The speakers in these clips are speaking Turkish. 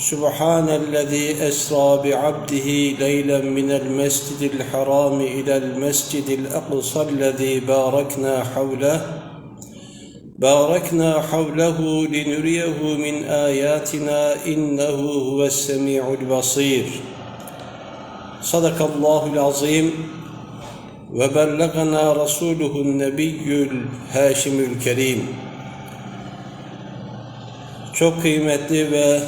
سبحان الذي أسرى بعبده ليلا من المسجد الحرام إلى المسجد الأقصى الذي باركنا حوله. باركنا حوله لنريه من آياتنا إنه هو السميع البصير. صدق الله العظيم. وبلغنا رسوله النبي الهاشم الكريم. Çok kıymetli ve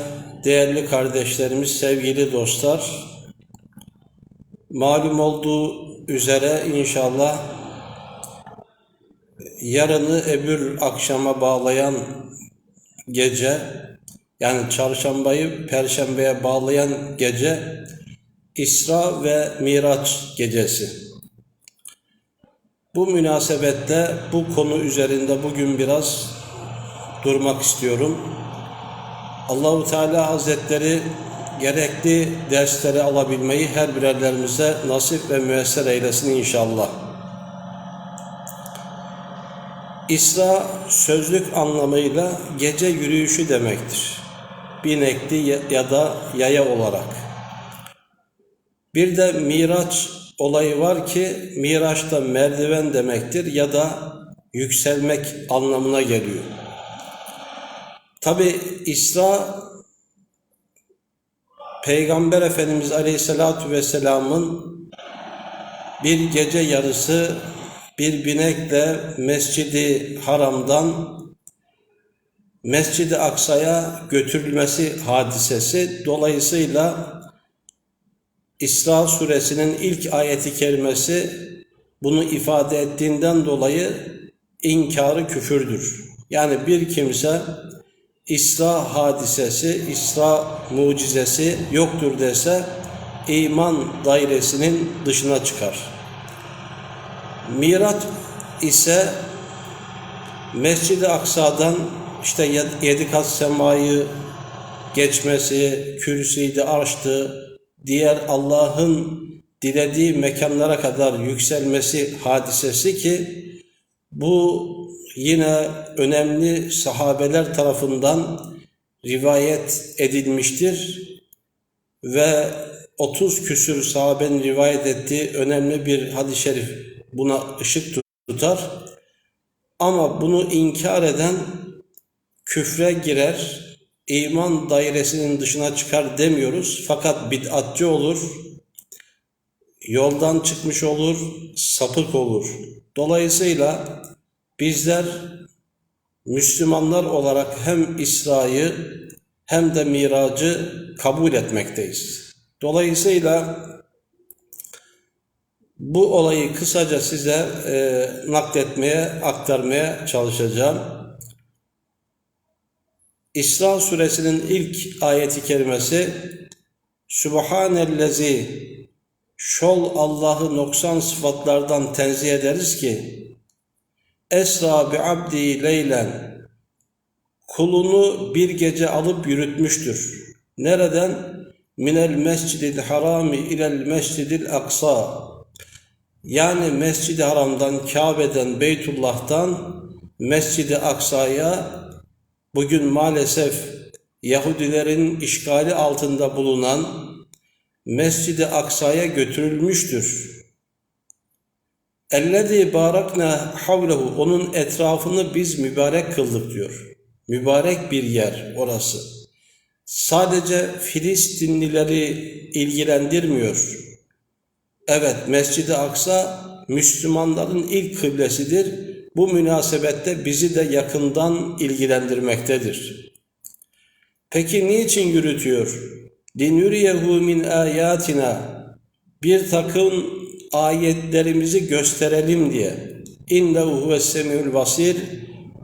değerli kardeşlerimiz, sevgili dostlar, malum olduğu üzere inşallah yarını öbür akşama bağlayan gece, yani çarşambayı perşembeye bağlayan gece İsra ve Miraç gecesi. Bu münasebette bu konu üzerinde bugün biraz durmak istiyorum. Allahu Teala Hazretleri gerekli dersleri alabilmeyi her birerlerimize nasip ve müesser eylesin inşallah. İsra sözlük anlamıyla gece yürüyüşü demektir. Binekli ya da yaya olarak. Bir de Miraç olayı var ki Miraç da merdiven demektir ya da yükselmek anlamına geliyor. Tabi İsra Peygamber Efendimiz Aleyhisselatü Vesselam'ın bir gece yarısı bir binekle Mescidi Haram'dan Mescidi Aksa'ya götürülmesi hadisesi dolayısıyla İsra suresinin ilk ayeti kerimesi bunu ifade ettiğinden dolayı inkarı küfürdür. Yani bir kimse İsra hadisesi, İsra mucizesi yoktur dese iman dairesinin dışına çıkar. Miraç ise Mescid-i Aksa'dan işte yedi kat semayı geçmesi, kürsüydü, arştı, diğer Allah'ın dilediği mekanlara kadar yükselmesi hadisesi ki bu yine önemli sahabeler tarafından rivayet edilmiştir ve 30 küsür sahabenin rivayet ettiği önemli bir hadis-i şerif buna ışık tutar. Ama bunu inkar eden küfre girer, iman dairesinin dışına çıkar demiyoruz. Fakat bid'atçı olur, yoldan çıkmış olur, sapık olur. Dolayısıyla bizler Müslümanlar olarak hem İsra'yı hem de miracı kabul etmekteyiz. Dolayısıyla bu olayı kısaca size e, nakletmeye, aktarmaya çalışacağım. İsra suresinin ilk ayeti kerimesi Subhanellezi şol Allah'ı noksan sıfatlardan tenzih ederiz ki Esra bi abdi leylen kulunu bir gece alıp yürütmüştür. Nereden? Minel mescidil harami ilel mescidil aksa yani Mescid-i Haram'dan, Kabe'den, Beytullah'tan Mescid-i Aksa'ya bugün maalesef Yahudilerin işgali altında bulunan Mescid-i Aksa'ya götürülmüştür. Ellezî barakna havlehu onun etrafını biz mübarek kıldık diyor. Mübarek bir yer orası. Sadece Filistinlileri ilgilendirmiyor. Evet Mescid-i Aksa Müslümanların ilk kıblesidir. Bu münasebette bizi de yakından ilgilendirmektedir. Peki niçin yürütüyor? Linuriyehu min ayatina bir takım ayetlerimizi gösterelim diye. İnnehu huves semiul basir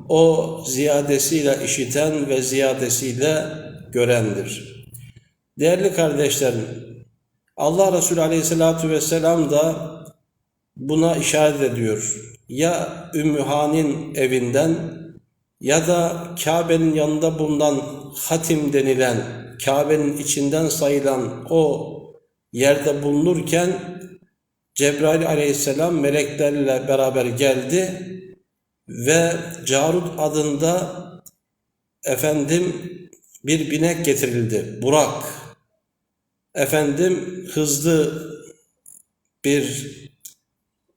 o ziyadesiyle işiten ve ziyadesiyle görendir. Değerli kardeşlerim, Allah Resulü Aleyhisselatü Vesselam da buna işaret ediyor. Ya Ümmühan'ın evinden ya da Kabe'nin yanında bulunan hatim denilen, Kabe'nin içinden sayılan o yerde bulunurken Cebrail aleyhisselam meleklerle beraber geldi ve Carut adında efendim bir binek getirildi. Burak. Efendim hızlı bir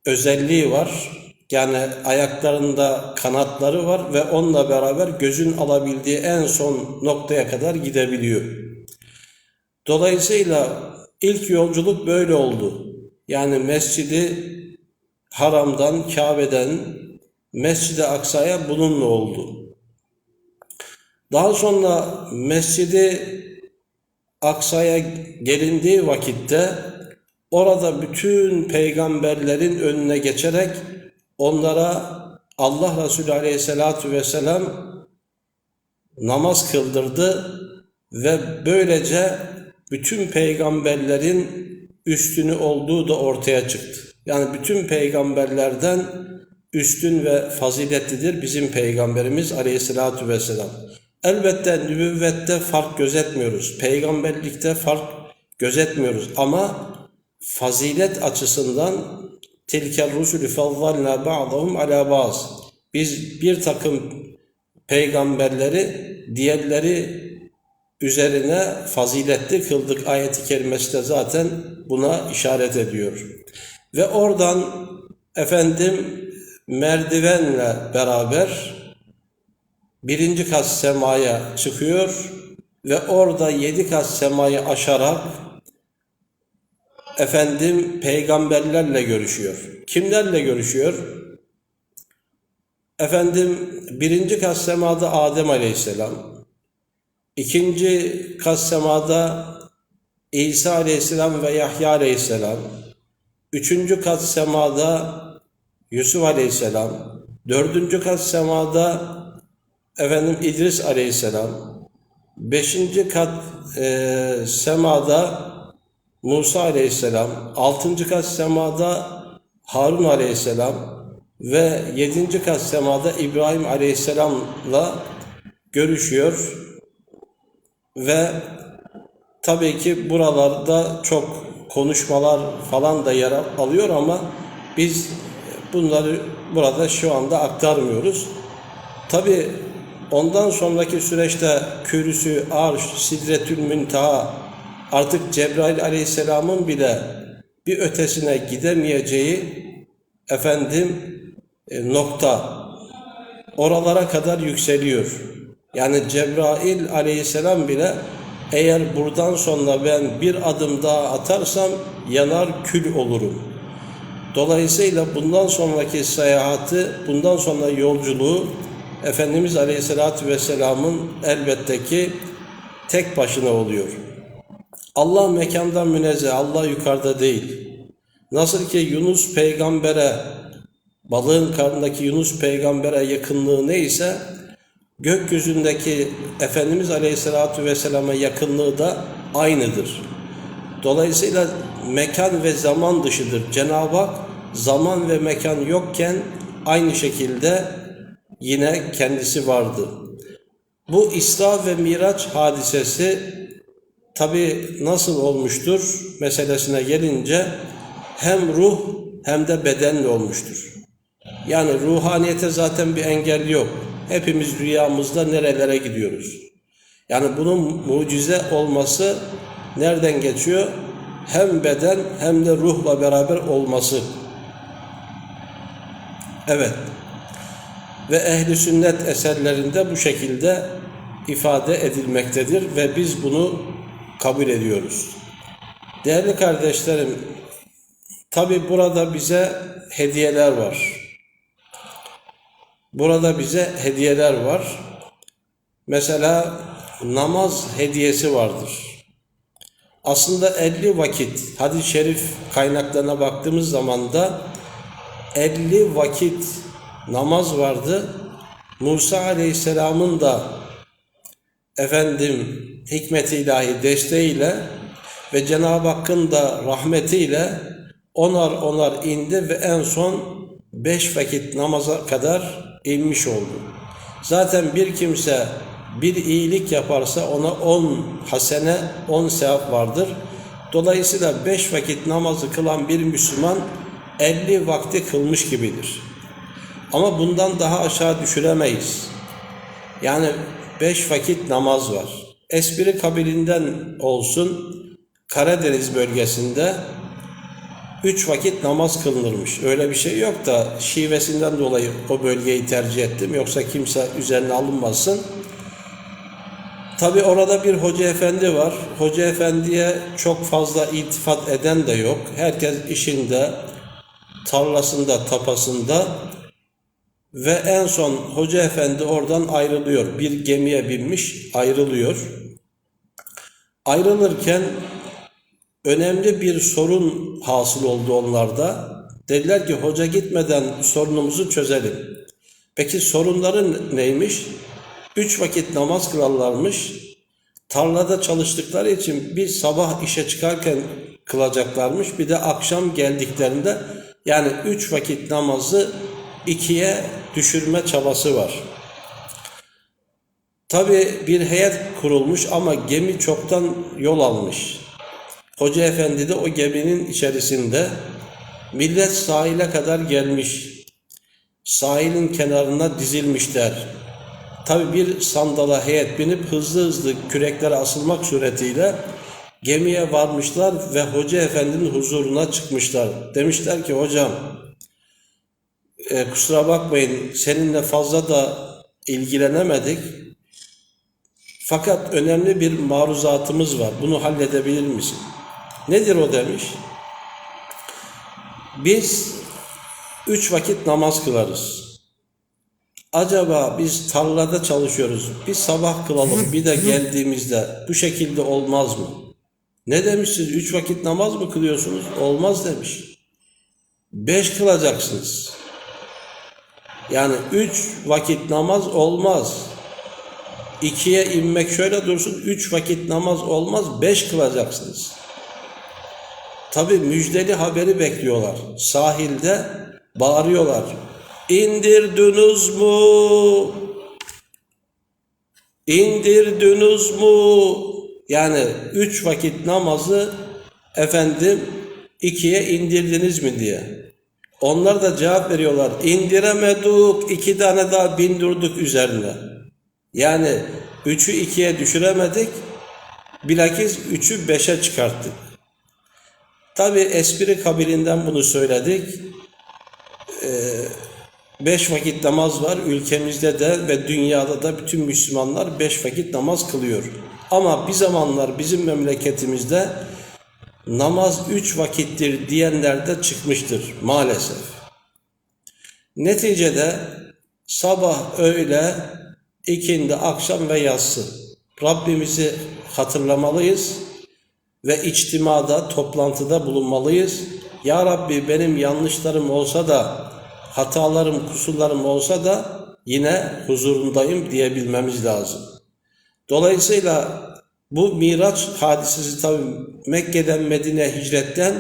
özelliği var. Yani ayaklarında kanatları var ve onunla beraber gözün alabildiği en son noktaya kadar gidebiliyor. Dolayısıyla ilk yolculuk böyle oldu. Yani Mescidi Haram'dan, Kabe'den Mescid-i Aksa'ya bununla oldu. Daha sonra Mescidi Aksa'ya gelindiği vakitte orada bütün peygamberlerin önüne geçerek onlara Allah Resulü Aleyhisselatü Vesselam namaz kıldırdı ve böylece bütün peygamberlerin üstünü olduğu da ortaya çıktı. Yani bütün peygamberlerden üstün ve faziletlidir bizim peygamberimiz Aleyhisselatü Vesselam. Elbette nübüvvette fark gözetmiyoruz. Peygamberlikte fark gözetmiyoruz ama fazilet açısından tilkel rusulü fazzalna ba'dahum ala baz. Biz bir takım peygamberleri diğerleri üzerine faziletli kıldık ayeti kerimesi de zaten buna işaret ediyor. Ve oradan efendim merdivenle beraber birinci kat semaya çıkıyor ve orada yedi kat semayı aşarak efendim peygamberlerle görüşüyor. Kimlerle görüşüyor? Efendim birinci kat semada Adem Aleyhisselam, ikinci kat semada İsa Aleyhisselam ve Yahya Aleyhisselam, üçüncü kat semada Yusuf Aleyhisselam, dördüncü kat semada efendim İdris Aleyhisselam, beşinci kat e, semada Musa Aleyhisselam, altıncı kat semada Harun Aleyhisselam ve yedinci kat semada İbrahim Aleyhisselam'la görüşüyor ve tabii ki buralarda çok konuşmalar falan da yer alıyor ama biz bunları burada şu anda aktarmıyoruz. Tabii Ondan sonraki süreçte kürsü, arş, sidretül müntaha artık Cebrail aleyhisselamın bile bir ötesine gidemeyeceği efendim e, nokta oralara kadar yükseliyor. Yani Cebrail aleyhisselam bile eğer buradan sonra ben bir adım daha atarsam yanar kül olurum. Dolayısıyla bundan sonraki seyahati, bundan sonra yolculuğu Efendimiz Aleyhisselatü Vesselam'ın elbette ki tek başına oluyor. Allah mekandan münezzeh, Allah yukarıda değil. Nasıl ki Yunus peygambere, balığın karnındaki Yunus peygambere yakınlığı neyse, gökyüzündeki Efendimiz Aleyhisselatü Vesselam'a yakınlığı da aynıdır. Dolayısıyla mekan ve zaman dışıdır. Cenab-ı Hak zaman ve mekan yokken aynı şekilde yine kendisi vardı. Bu İsra ve Miraç hadisesi tabi nasıl olmuştur meselesine gelince hem ruh hem de bedenle olmuştur. Yani ruhaniyete zaten bir engel yok. Hepimiz rüyamızda nerelere gidiyoruz. Yani bunun mucize olması nereden geçiyor? Hem beden hem de ruhla beraber olması. Evet ve ehli sünnet eserlerinde bu şekilde ifade edilmektedir ve biz bunu kabul ediyoruz. Değerli kardeşlerim, tabi burada bize hediyeler var. Burada bize hediyeler var. Mesela namaz hediyesi vardır. Aslında 50 vakit, hadis-i şerif kaynaklarına baktığımız zaman da 50 vakit namaz vardı. Musa Aleyhisselam'ın da efendim hikmet ilahi desteğiyle ve Cenab-ı Hakk'ın da rahmetiyle onar onar indi ve en son beş vakit namaza kadar inmiş oldu. Zaten bir kimse bir iyilik yaparsa ona on hasene, on sevap vardır. Dolayısıyla beş vakit namazı kılan bir Müslüman 50 vakti kılmış gibidir. Ama bundan daha aşağı düşüremeyiz. Yani beş vakit namaz var. Espri kabilinden olsun Karadeniz bölgesinde üç vakit namaz kılınırmış. Öyle bir şey yok da şivesinden dolayı o bölgeyi tercih ettim. Yoksa kimse üzerine alınmasın. Tabi orada bir hoca efendi var. Hoca efendiye çok fazla iltifat eden de yok. Herkes işinde, tarlasında, tapasında ve en son hoca efendi oradan ayrılıyor. Bir gemiye binmiş ayrılıyor. Ayrılırken önemli bir sorun hasıl oldu onlarda. Dediler ki hoca gitmeden sorunumuzu çözelim. Peki sorunların neymiş? Üç vakit namaz kılarlarmış. Tarlada çalıştıkları için bir sabah işe çıkarken kılacaklarmış. Bir de akşam geldiklerinde yani üç vakit namazı ikiye düşürme çabası var. Tabi bir heyet kurulmuş ama gemi çoktan yol almış. Hoca efendi de o geminin içerisinde millet sahile kadar gelmiş. Sahilin kenarına dizilmişler. Tabi bir sandala heyet binip hızlı hızlı küreklere asılmak suretiyle gemiye varmışlar ve hoca efendinin huzuruna çıkmışlar. Demişler ki hocam e, kusura bakmayın seninle fazla da ilgilenemedik. Fakat önemli bir maruzatımız var. Bunu halledebilir misin? Nedir o demiş? Biz üç vakit namaz kılarız. Acaba biz tarlada çalışıyoruz. Bir sabah kılalım bir de geldiğimizde bu şekilde olmaz mı? Ne demişsiniz? Üç vakit namaz mı kılıyorsunuz? Olmaz demiş. Beş kılacaksınız. Yani üç vakit namaz olmaz. İkiye inmek şöyle dursun. Üç vakit namaz olmaz. Beş kılacaksınız. Tabi müjdeli haberi bekliyorlar. Sahilde bağırıyorlar. İndirdiniz mu? İndirdiniz mu? Yani üç vakit namazı efendim ikiye indirdiniz mi diye. Onlar da cevap veriyorlar. İndiremedik, iki tane daha bindirdik üzerine. Yani üçü ikiye düşüremedik, bilakis üçü beşe çıkarttık. Tabi espri kabilinden bunu söyledik. Ee, beş vakit namaz var ülkemizde de ve dünyada da bütün Müslümanlar beş vakit namaz kılıyor. Ama bir zamanlar bizim memleketimizde namaz üç vakittir diyenler de çıkmıştır maalesef. Neticede sabah, öğle, ikindi, akşam ve yatsı Rabbimizi hatırlamalıyız ve içtimada, toplantıda bulunmalıyız. Ya Rabbi benim yanlışlarım olsa da, hatalarım, kusurlarım olsa da yine huzurundayım diyebilmemiz lazım. Dolayısıyla bu Miraç hadisesi tabi Mekke'den Medine hicretten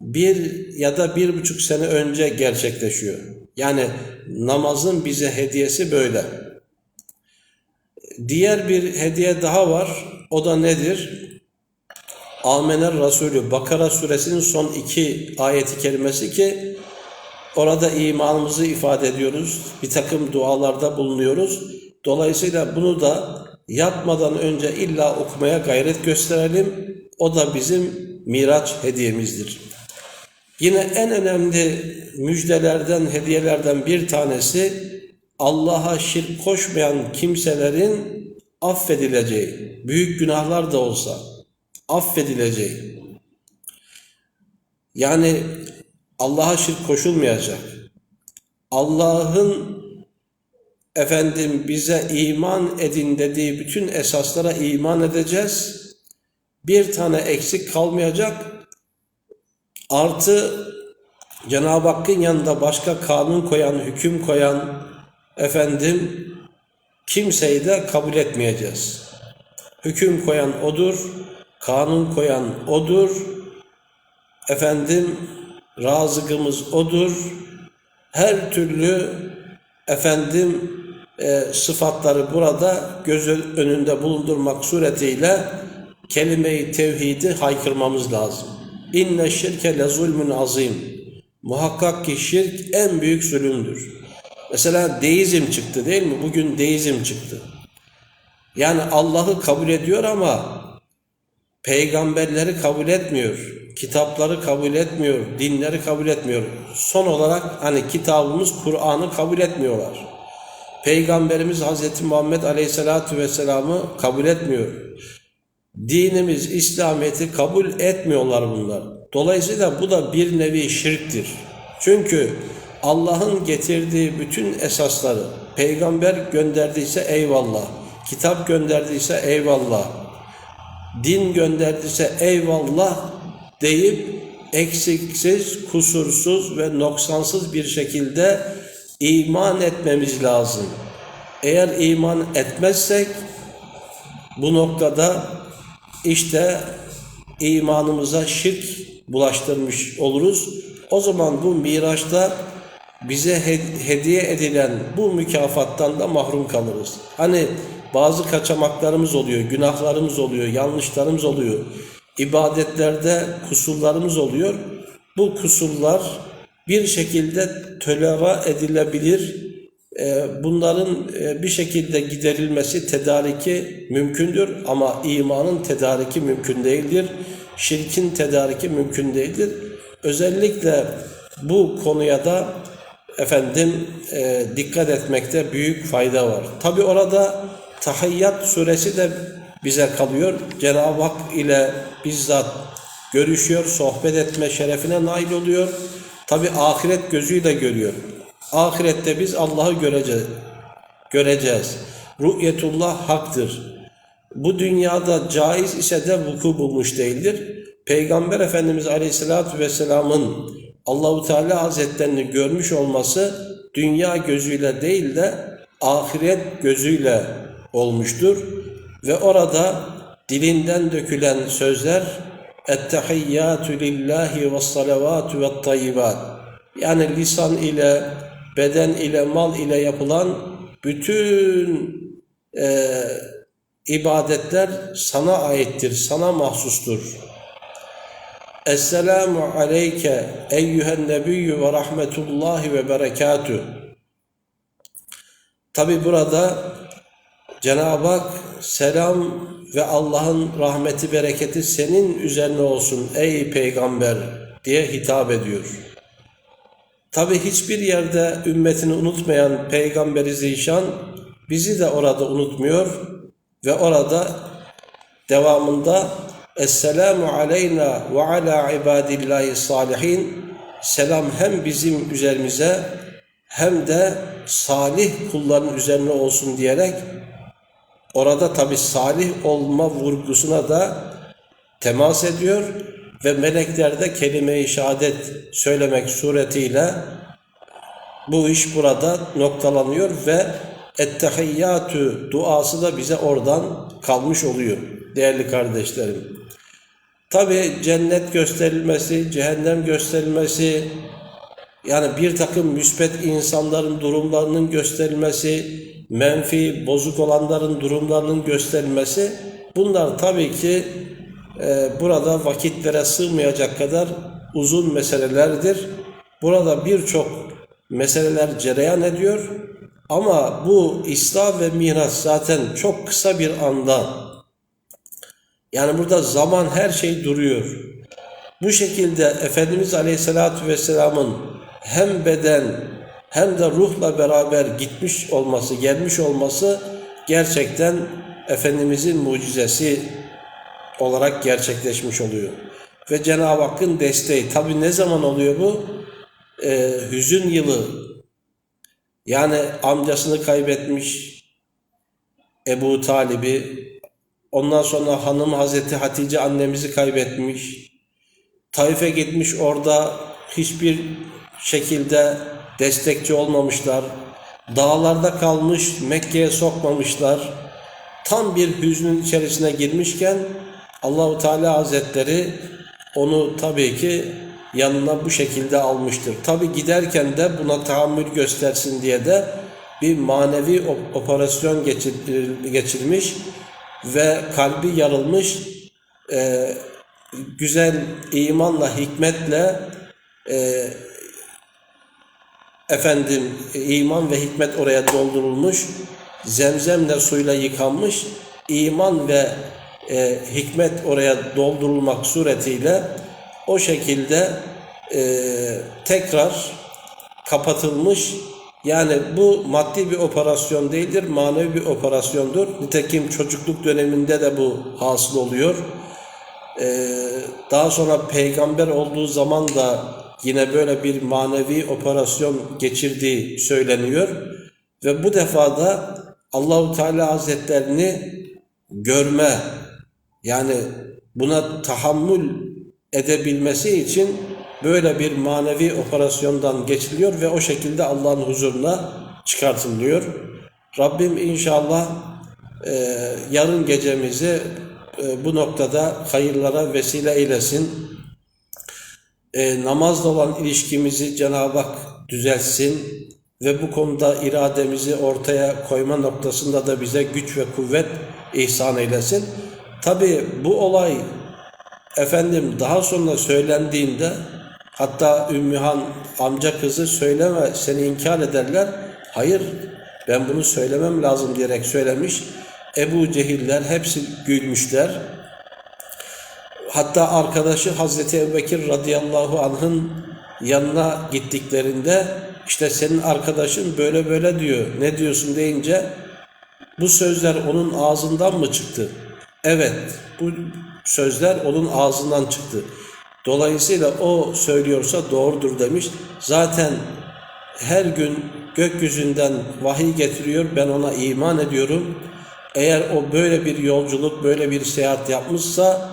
bir ya da bir buçuk sene önce gerçekleşiyor. Yani namazın bize hediyesi böyle. Diğer bir hediye daha var. O da nedir? Amener Resulü Bakara suresinin son iki ayeti kerimesi ki orada imanımızı ifade ediyoruz. Bir takım dualarda bulunuyoruz. Dolayısıyla bunu da yatmadan önce illa okumaya gayret gösterelim. O da bizim Miraç hediyemizdir. Yine en önemli müjdelerden, hediyelerden bir tanesi Allah'a şirk koşmayan kimselerin affedileceği, büyük günahlar da olsa affedileceği. Yani Allah'a şirk koşulmayacak. Allah'ın efendim bize iman edin dediği bütün esaslara iman edeceğiz. Bir tane eksik kalmayacak. Artı Cenab-ı Hakk'ın yanında başka kanun koyan, hüküm koyan efendim kimseyi de kabul etmeyeceğiz. Hüküm koyan odur, kanun koyan odur. Efendim razıkımız odur. Her türlü efendim e, sıfatları burada göz önünde bulundurmak suretiyle kelime-i tevhidi haykırmamız lazım. İnne şirke le zulmün azim. Muhakkak ki şirk en büyük zulümdür. Mesela deizm çıktı değil mi? Bugün deizm çıktı. Yani Allah'ı kabul ediyor ama peygamberleri kabul etmiyor. Kitapları kabul etmiyor. Dinleri kabul etmiyor. Son olarak hani kitabımız Kur'an'ı kabul etmiyorlar. Peygamberimiz Hz. Muhammed Aleyhisselatü Vesselam'ı kabul etmiyor. Dinimiz, İslamiyet'i kabul etmiyorlar bunlar. Dolayısıyla bu da bir nevi şirktir. Çünkü Allah'ın getirdiği bütün esasları peygamber gönderdiyse eyvallah, kitap gönderdiyse eyvallah, din gönderdiyse eyvallah deyip eksiksiz, kusursuz ve noksansız bir şekilde iman etmemiz lazım. Eğer iman etmezsek bu noktada işte imanımıza şirk bulaştırmış oluruz. O zaman bu Miraç'ta bize hediye edilen bu mükafattan da mahrum kalırız. Hani bazı kaçamaklarımız oluyor, günahlarımız oluyor, yanlışlarımız oluyor. ibadetlerde kusurlarımız oluyor. Bu kusurlar bir şekilde tölera edilebilir. Bunların bir şekilde giderilmesi, tedariki mümkündür ama imanın tedariki mümkün değildir. Şirkin tedariki mümkün değildir. Özellikle bu konuya da efendim e, dikkat etmekte büyük fayda var. Tabi orada Tahiyyat suresi de bize kalıyor. Cenab-ı Hak ile bizzat görüşüyor, sohbet etme şerefine nail oluyor. Tabi ahiret gözüyle görüyor. Ahirette biz Allah'ı göreceğiz. Göreceğiz. Ru'yetullah haktır. Bu dünyada caiz ise de vuku bulmuş değildir. Peygamber Efendimiz Aleyhisselatü Vesselam'ın Allahu Teala Hazretlerini görmüş olması dünya gözüyle değil de ahiret gözüyle olmuştur. Ve orada dilinden dökülen sözler Ettehiyyatü lillahi ve salavatü ve tayyibat yani lisan ile, beden ile, mal ile yapılan bütün e, ibadetler sana aittir, sana mahsustur. Esselamu aleyke eyyühen nebiyyü ve rahmetullahi ve berekatü. Tabi burada Cenab-ı Hak selam ve Allah'ın rahmeti bereketi senin üzerine olsun ey peygamber diye hitap ediyor. Tabi hiçbir yerde ümmetini unutmayan peygamberi zişan bizi de orada unutmuyor ve orada devamında Esselamu aleyna ve ala ibadillahi salihin. Selam hem bizim üzerimize hem de salih kulların üzerine olsun diyerek orada tabi salih olma vurgusuna da temas ediyor ve melekler de kelime-i şehadet söylemek suretiyle bu iş burada noktalanıyor ve ettehiyyatü duası da bize oradan kalmış oluyor değerli kardeşlerim. Tabi cennet gösterilmesi, cehennem gösterilmesi, yani bir takım müspet insanların durumlarının gösterilmesi, menfi, bozuk olanların durumlarının gösterilmesi, bunlar tabii ki e, burada vakitlere sığmayacak kadar uzun meselelerdir. Burada birçok meseleler cereyan ediyor ama bu İslam ve Miraç zaten çok kısa bir anda yani burada zaman her şey duruyor. Bu şekilde Efendimiz Aleyhisselatü Vesselam'ın hem beden hem de ruhla beraber gitmiş olması, gelmiş olması gerçekten Efendimizin mucizesi olarak gerçekleşmiş oluyor. Ve Cenab-ı Hakk'ın desteği. Tabi ne zaman oluyor bu? Ee, hüzün yılı. Yani amcasını kaybetmiş Ebu Talib'i, Ondan sonra hanım Hazreti Hatice annemizi kaybetmiş. Taif'e gitmiş orada hiçbir şekilde destekçi olmamışlar. Dağlarda kalmış Mekke'ye sokmamışlar. Tam bir hüznün içerisine girmişken Allahu Teala Hazretleri onu tabii ki yanına bu şekilde almıştır. Tabi giderken de buna tahammül göstersin diye de bir manevi op- operasyon geçir- geçirmiş ve kalbi yarılmış e, güzel imanla, hikmetle e, efendim iman ve hikmet oraya doldurulmuş, zemzemle suyla yıkanmış, iman ve e, hikmet oraya doldurulmak suretiyle o şekilde e, tekrar kapatılmış. Yani bu maddi bir operasyon değildir, manevi bir operasyondur. Nitekim çocukluk döneminde de bu hasıl oluyor. Ee, daha sonra peygamber olduğu zaman da yine böyle bir manevi operasyon geçirdiği söyleniyor. Ve bu defa da Allahu Teala Hazretlerini görme yani buna tahammül edebilmesi için böyle bir manevi operasyondan geçiliyor ve o şekilde Allah'ın huzuruna çıkartılıyor. Rabbim inşallah e, yarın gecemizi e, bu noktada hayırlara vesile eylesin. E, namazla olan ilişkimizi Cenab-ı Hak düzeltsin ve bu konuda irademizi ortaya koyma noktasında da bize güç ve kuvvet ihsan eylesin. Tabi bu olay efendim daha sonra söylendiğinde hatta Ümmühan amca kızı söyleme seni inkar ederler. Hayır ben bunu söylemem lazım diyerek söylemiş. Ebu Cehiller hepsi gülmüşler. Hatta arkadaşı Hazreti Ebubekir radıyallahu anh'ın yanına gittiklerinde işte senin arkadaşın böyle böyle diyor. Ne diyorsun deyince bu sözler onun ağzından mı çıktı? Evet, bu sözler onun ağzından çıktı. Dolayısıyla o söylüyorsa doğrudur demiş. Zaten her gün gökyüzünden vahiy getiriyor. Ben ona iman ediyorum. Eğer o böyle bir yolculuk, böyle bir seyahat yapmışsa,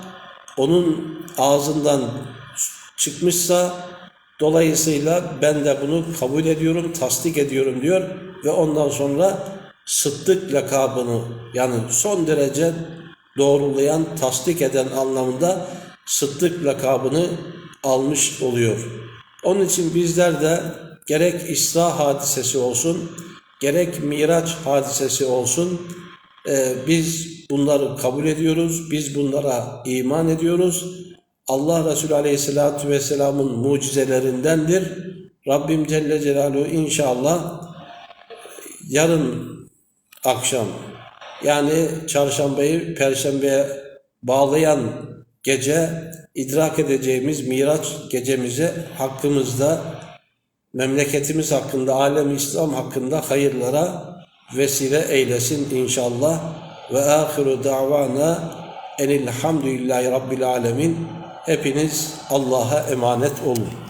onun ağzından çıkmışsa, dolayısıyla ben de bunu kabul ediyorum, tasdik ediyorum diyor ve ondan sonra sıddık lakabını yani son derece doğrulayan, tasdik eden anlamında sıddık lakabını almış oluyor. Onun için bizler de gerek İsra hadisesi olsun, gerek Miraç hadisesi olsun, e, biz bunları kabul ediyoruz, biz bunlara iman ediyoruz. Allah Resulü Aleyhisselatü Vesselam'ın mucizelerindendir. Rabbim Celle Celaluhu inşallah yarın akşam yani çarşambayı perşembeye bağlayan gece idrak edeceğimiz Miraç gecemizi hakkımızda memleketimiz hakkında, alem İslam hakkında hayırlara vesile eylesin inşallah. Ve ahiru davana enilhamdülillahi rabbil alemin. Hepiniz Allah'a emanet olun.